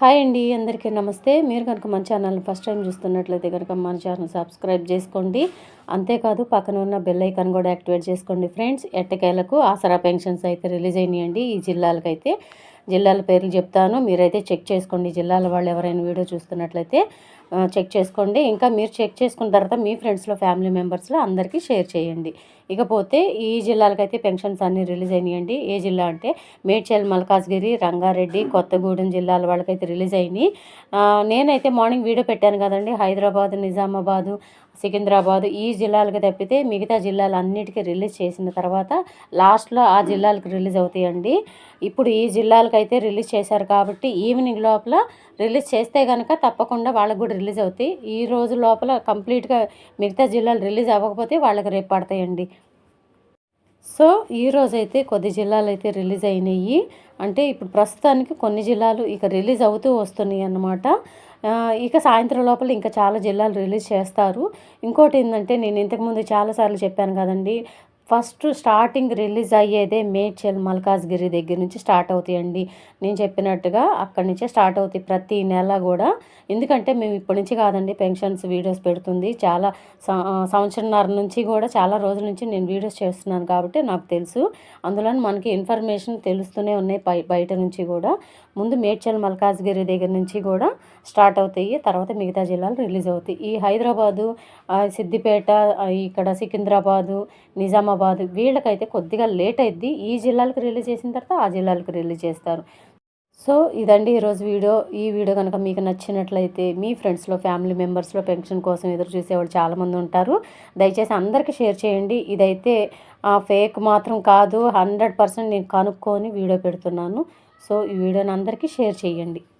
Hi అండి అందరికీ నమస్తే. మీరు కనుక మన ఛానల్ని ఫస్ట్ టైం చూస్తున్నట్లయితే కనుక మన ఛానల్ సబ్స్క్రైబ్ చేసుకోండి. అంతేకాదు పక్కన ఉన్న బెల్ ఐకాన్ కూడా యాక్టివేట్ చేసుకోండి ఫ్రెండ్స్. ఎట్టకేలకు ఆసరా పెన్షన్స్ అయితే రిలీజ్ అయినాయండి ఈ జిల్లాలకైతే. జిల్లాల పేర్లు చెప్తాను. మీరైతే చెక్ చేసుకోండి. జిల్లాల వాళ్ళు ఎవరైనా వీడియో చూస్తున్నట్లయితే చెక్ చేసుకోండి. ఇంకా మీరు చెక్ చేసుకున్న తర్వాత మీ ఫ్రెండ్స్లో ఫ్యామిలీ మెంబర్స్లో అందరికీ షేర్ చేయండి. ఇకపోతే ఈ జిల్లాలకైతే పెన్షన్స్ అన్నీ రిలీజ్ అయినాయండి. ఏ జిల్లా అంటే మేడ్చల్ మల్కాజ్గిరి రంగారెడ్డి కొత్తగూడెం జిల్లాల వాళ్ళకైతే రిలీజ్ అయినాయి. నేనైతే మార్నింగ్ వీడియో పెట్టాను కదండి. హైదరాబాద్ నిజామాబాదు సికింద్రాబాద్ ఈ జిల్లాలకు తప్పితే మిగతా జిల్లాలు అన్నిటికీ రిలీజ్ చేసిన తర్వాత లాస్ట్లో ఆ జిల్లాలకు రిలీజ్ అవుతాయండి. ఇప్పుడు ఈ జిల్లాలకైతే రిలీజ్ చేశారు కాబట్టి ఈవినింగ్ లోపల రిలీజ్ చేస్తే కనుక తప్పకుండా వాళ్ళకు కూడా రిలీజ్ అవుతాయి. ఈ రోజు లోపల కంప్లీట్గా మిగతా జిల్లాలు రిలీజ్ అవ్వకపోతే వాళ్ళకి రేపు పడతాయండి. సో ఈరోజైతే కొద్ది జిల్లాలు అయితే రిలీజ్ అయినాయి అంటే ఇప్పుడు ప్రస్తుతానికి కొన్ని జిల్లాలు ఇక రిలీజ్ అవుతూ వస్తున్నాయి అన్నమాట. ఇక సాయంత్రం లోపల ఇంకా చాలా జిల్లాలు రిలీజ్ చేస్తారు. ఇంకోటి ఏంటంటే నేను ఇంతకుముందు చాలాసార్లు చెప్పాను కదండి ఫస్ట్ స్టార్టింగ్ రిలీజ్ అయ్యేదే మేడ్చల్ మల్కాజ్గిరి దగ్గర నుంచి స్టార్ట్ అవుతాయండి. నేను చెప్పినట్టుగా అక్కడి నుంచే స్టార్ట్ అవుతాయి ప్రతి నెల కూడా. ఎందుకంటే మేము ఇప్పటి నుంచి కాదండి పెన్షన్స్ వీడియోస్ పెడుతుంది. చాలా సంవత్సరంన్నర నుంచి కూడా చాలా రోజుల నుంచి నేను వీడియోస్ చేస్తున్నాను కాబట్టి నాకు తెలుసు. అందులో మనకి ఇన్ఫర్మేషన్ తెలుస్తూనే ఉన్నాయి బయట నుంచి కూడా. ముందు మేడ్చల్ మల్కాజ్గిరి దగ్గర నుంచి కూడా స్టార్ట్ అవుతాయి. తర్వాత మిగతా జిల్లాలు రిలీజ్ అవుతాయి. ఈ హైదరాబాదు సిద్దిపేట ఇక్కడ సికింద్రాబాదు నిజామాబాద్ వీళ్ళకైతే కొద్దిగా లేట్ అయింది ఈ జిల్లాలకు రిలీజ్ చేసిన తర్వాత ఆ జిల్లాలకు రిలీజ్ చేస్తారు. సో ఇదండి ఈరోజు వీడియో. ఈ వీడియో కనుక మీకు నచ్చినట్లయితే మీ ఫ్రెండ్స్లో ఫ్యామిలీ మెంబర్స్లో పెన్షన్ కోసం ఎదురు చూసేవాళ్ళు చాలామంది ఉంటారు. దయచేసి అందరికీ షేర్ చేయండి. ఇదైతే ఫేక్ మాత్రం కాదు. హండ్రెడ్ పర్సెంట్ నేను కనుక్కొని వీడియో పెడుతున్నాను. సో ఈ వీడియోని అందరికీ షేర్ చేయండి.